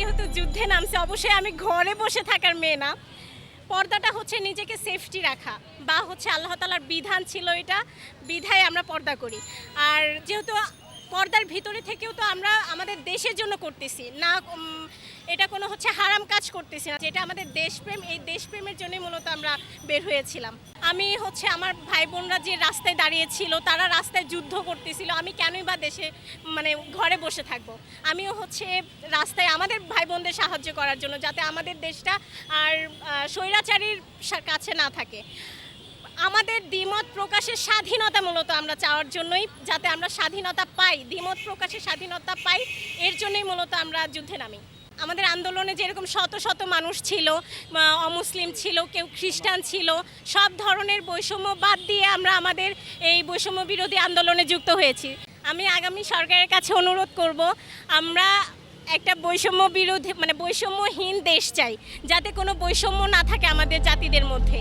যেহেতু যুদ্ধে নামছে, অবশ্যই আমি ঘরে বসে থাকার মেয়ে না। পর্দাটা হচ্ছে নিজেকে সেফটি রাখা, বা হচ্ছে আল্লাহ তালার বিধান ছিল এটা, বিধায় আমরা পর্দা করি। আর যেহেতু পর্দার ভিতরে থেকেও তো আমরা আমাদের দেশের জন্য করতেছি। না এটা কোনো হচ্ছে হারাম কাজ করতেছি না। যেটা আমাদের দেশপ্রেম, এই দেশপ্রেমের জন্যই মূলত আমরা বের হয়েছিলাম। আমি হচ্ছে আমার ভাই বোনরা যে রাস্তায় দাঁড়িয়েছিল, তারা রাস্তায় যুদ্ধ করতেছিল। আমি কেনই বা দেশে মানে ঘরে বসে থাকব? আমিও হচ্ছে রাস্তায় আমাদের ভাই বোনদের সাহায্য করার জন্য, যাতে আমাদের দেশটা আর স্বৈরাচারীর কাছে না থাকে। আমাদের দ্বিমত প্রকাশের স্বাধীনতা মূলত আমরা চাওয়ার জন্যই, যাতে আমরা স্বাধীনতা পাই, দ্বিমত প্রকাশের স্বাধীনতা পাই, এর জন্যই মূলত আমরা যুদ্ধে নামি। আমাদের আন্দোলনে যেরকম শত শত মানুষ ছিল অমুসলিম ছিল, কেউ খ্রিস্টান ছিল, সব ধরনের বৈষম্য বাদ দিয়ে আমরা আমাদের এই বৈষম্য বিরোধী আন্দোলনে যুক্ত হয়েছি। আমি আগামী সরকারের কাছে অনুরোধ করব, আমরা একটা বৈষম্য বিরোধী মানে বৈষম্যহীন দেশ চাই, যাতে কোনো বৈষম্য না থাকে আমাদের জাতিদের মধ্যে।